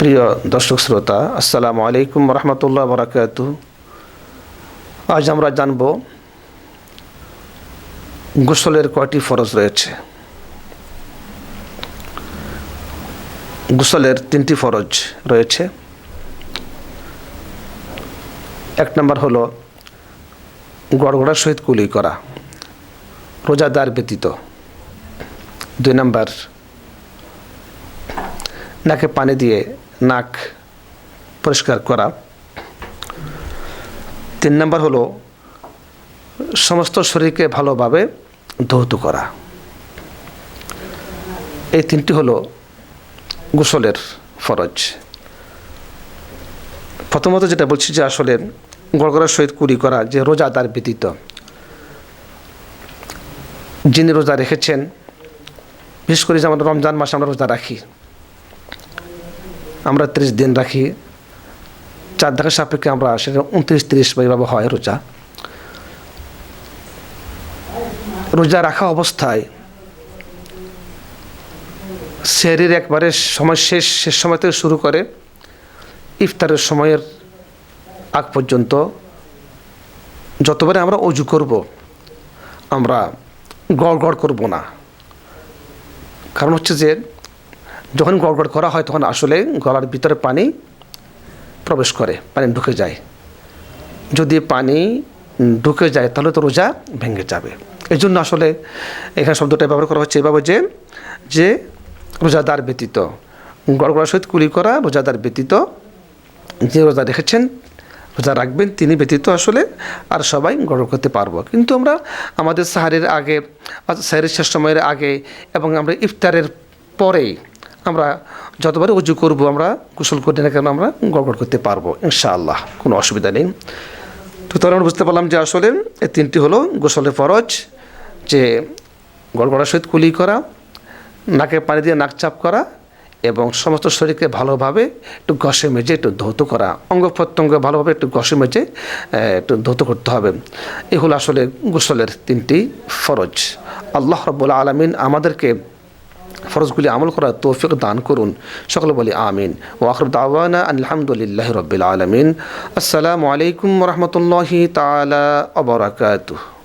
প্রিয় দর্শক শ্রোতা, আসসালামু আলাইকুম রহমতুল্লাহ বরাকাতু আজ আমরা জানব গোসলের কয়টি ফরজ রয়েছে। গোসলের তিনটি ফরজ রয়েছে। এক নম্বর হলো গড়গড়ার সহিত কুলি করা, রোজাদার ব্যতীত। দুই নম্বর, নাকে পানি দিয়ে নাক পরিষ্কার করা। তিন নম্বর হলো, সমস্ত শরীরকে ভালোভাবে ধৌত করা। এই তিনটি হলো গোসলের ফরজ। প্রথমত যেটা বলছি যে আসলে গড়গড়ার সহিত কুড়ি করা যে রোজাদার ব্যতীত। যিনি রোজা রেখেছেন, বিশেষ করে যে আমরা রমজান মাসে আমরা রোজা রাখি আমরা ত্রিশ দিন রাখি। চার ধারা সাপেক্ষে আমরা সেটা উনত্রিশ, তিরিশ এইভাবে হয় রোজা। রোজা রাখা অবস্থায় শরীর একবারে সময় শেষ শেষ সময় থেকে শুরু করে ইফতারের সময়ের আগ পর্যন্ত যতবারে আমরা অজু করব, আমরা গড় গড় করব না। কারণ হচ্ছে যে যখন গড়গড় করা হয়, তখন আসলে গলার ভিতরে পানি প্রবেশ করে, পানি ঢুকে যায়। যদি পানি ঢুকে যায়, তাহলে তো রোজা ভেঙে যাবে। এই জন্য আসলে এখানে শব্দটা ব্যবহার করা হচ্ছে এভাবে যে যে রোজাদার ব্যতীত, গড়গড়ার সহিত কুলি করা রোজাদার ব্যতীত যে রোজা রেখেছেন, রোজা রাখবেন, তিনি ব্যতীত আসলে আর সবাই গড় করতে পারব। কিন্তু আমরা আমাদের সাহারের আগে সাহারের শেষ সময়ের আগে এবং আমরা ইফতারের পরেই আমরা যতবারই উজু করব, আমরা গোসল করি না কেন আমরা গড়গড় করতে পারব? ইনশাআল্লাহ, কোনো অসুবিধা নেই। তো তাহলে আমরা বুঝতে পারলাম যে আসলে এই তিনটি হলো গোসলের ফরজ, যে গড়গড়ার সহিত কুলি করা নাকে পানি দিয়ে নাক চাপ করা এবং সমস্ত শরীরকে ভালোভাবে একটু ঘষে মেজে একটু ধৌত করা। অঙ্গ প্রত্যঙ্গ ভালোভাবে একটু ঘষে মেজে একটু ধৌত করতে হবে। এগুলো আসলে গোসলের তিনটি ফরজ। আল্লাহ রব্বুল আলমিন আমাদেরকে ফরজগুলি আমল করার তৌফিক দান করুন। সকলে বলি আমিন। ওয়াকর দাওয়ানা আলহামদুলিল্লাহ রবিল আলমিন। আসসালামু আলাইকুম রহমতুল্লাহি তালা অবরাকাতুহ